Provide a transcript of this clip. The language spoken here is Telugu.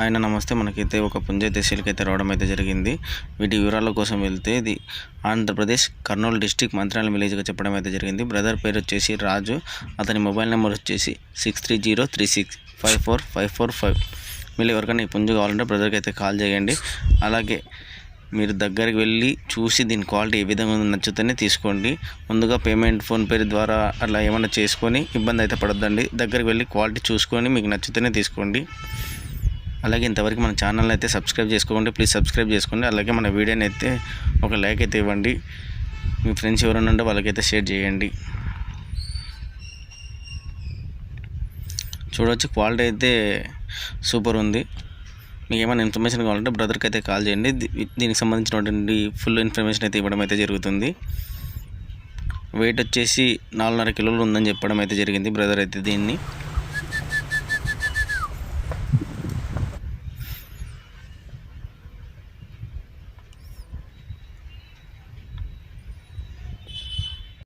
ఆయన నమస్తే. మనకైతే ఒక పుంజ అయితే సేల్కి అయితే రావడం అయితే జరిగింది. వీటి వివరాల కోసం వెళ్తే ఇది ఆంధ్రప్రదేశ్ కర్నూలు డిస్టిక్ మంత్రాలయం విలేజ్గా చెప్పడం అయితే జరిగింది. బ్రదర్ పేరు వచ్చేసి రాజు. అతని మొబైల్ నెంబర్ వచ్చేసి six three zero three six five four five four five. మీరు ఎవరికైనా ఈ పుంజు కావాలంటే బ్రదర్కి అయితే కాల్ చేయండి. అలాగే మీరు దగ్గరికి వెళ్ళి చూసి దీని క్వాలిటీ ఏ విధంగా ఉందో నచ్చితేనే తీసుకోండి. ముందుగా పేమెంట్ ఫోన్పే ద్వారా అలా ఏమైనా చేసుకొని ఇబ్బంది అయితే పడొద్దండి. దగ్గరికి వెళ్ళి క్వాలిటీ చూసుకొని మీకు నచ్చితేనే తీసుకోండి. అలాగే ఇంతవరకు మన ఛానల్ అయితే సబ్స్క్రైబ్ చేసుకోండి ప్లీజ్ సబ్స్క్రైబ్ చేసుకోండి. అలాగే మన వీడియోని అయితే ఒక లైక్ అయితే ఇవ్వండి. మీ ఫ్రెండ్స్ ఎవరైనా ఉంటే వాళ్ళకైతే షేర్ చేయండి. చూడవచ్చు క్వాలిటీ అయితే సూపర్ ఉంది. మీకు ఏమైనా ఇన్ఫర్మేషన్ కావాలంటే బ్రదర్కి అయితే కాల్ చేయండి. దీనికి సంబంధించినటువంటి ఫుల్ ఇన్ఫర్మేషన్ అయితే ఇవ్వడం అయితే జరుగుతుంది. వెయిట్ వచ్చేసి నాలుగున్నర కిలోలు ఉందని చెప్పడం అయితే జరిగింది బ్రదర్ అయితే దీన్ని.